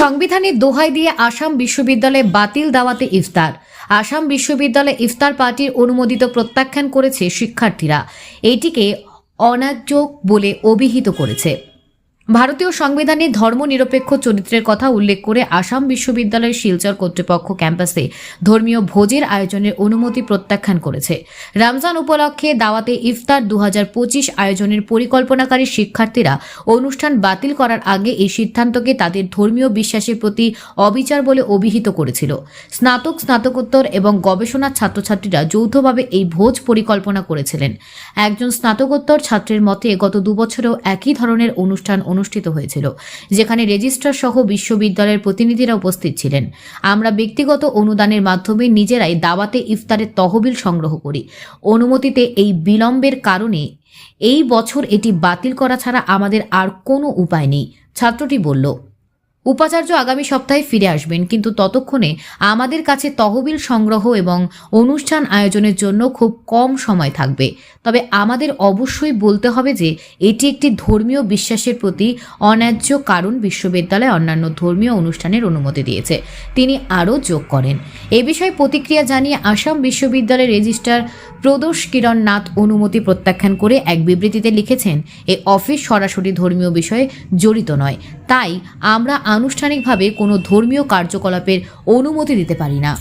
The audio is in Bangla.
সংবিধানের দোহাই দিয়ে আসাম বিশ্ববিদ্যালয়ে বাতিল দাওয়াতে ইফতার। আসাম বিশ্ববিদ্যালয়ে ইফতার পার্টির অনুমোদিত প্রত্যাখ্যান করেছে শিক্ষার্থীরা। এটিকে অন্যায্য বলে অভিহিত করেছে। ভারতীয় সংবিধানে ধর্মনিরপেক্ষ চরিত্রের কথা উল্লেখ করে আসাম বিশ্ববিদ্যালয়ের শিলচর কর্তৃপক্ষ ক্যাম্পাসে ধর্মীয় ভোজের আয়োজনের অনুমতি প্রত্যাখ্যান করেছে। রমজান উপলক্ষে দাওয়াতে ইফতার দু হাজার পঁচিশ আয়োজনের পরিকল্পনাকারী শিক্ষার্থীরা অনুষ্ঠান বাতিল করার আগে এই সিদ্ধান্তকে তাদের ধর্মীয় বিশ্বাসের প্রতি অবিচার বলে অভিহিত করেছিল। স্নাতক, স্নাতকোত্তর এবং গবেষণার ছাত্রছাত্রীরা যৌথভাবে এই ভোজ পরিকল্পনা করেছিলেন। একজন স্নাতকোত্তর ছাত্রের মতে গত দুবছরেও একই ধরনের অনুষ্ঠান অনুষ্ঠিত হয়েছিল, যেখানে রেজিস্ট্রার সহ বিশ্ববিদ্যালয়ের প্রতিনিধিরা উপস্থিত ছিলেন। আমরা ব্যক্তিগত অনুদানের মাধ্যমে নিজেরাই দাওয়াতে ইফতারের তহবিল সংগ্রহ করি। অনুমতিতে এই বিলম্বের কারণে এই বছর এটি বাতিল করা ছাড়া আমাদের আর কোনো উপায় নেই, ছাত্রটি বলল। উপাচার্য আগামী সপ্তাহে ফিরে আসবেন, কিন্তু ততক্ষণে আমাদের কাছে তহবিল সংগ্রহ এবং অনুষ্ঠান আয়োজনের জন্য খুব কম সময় থাকবে। তবে আমাদের অবশ্যই বলতে হবে যে এটি একটি ধর্মীয় বিশ্বাসের প্রতি অন্যায্য কারণ বিশ্ববিদ্যালয় অন্যান্য ধর্মীয় অনুষ্ঠানের অনুমতি দিয়েছে। তিনি আরও যোগ করেন। এ বিষয়ে প্রতিক্রিয়া জানিয়ে আসাম বিশ্ববিদ্যালয়ের রেজিস্ট্রার প্রদোষ কিরণ নাথ অনুমতি প্রত্যাখ্যান করে এক বিবৃতিতে লিখেছেন, এ অফিস সরাসরি ধর্মীয় বিষয়ে জড়িত নয়। তাই আমরা আনুষ্ঠানিকভাবে কোনো ধর্মীয় কার্যকলাপের অনুমতি দিতে পারি না।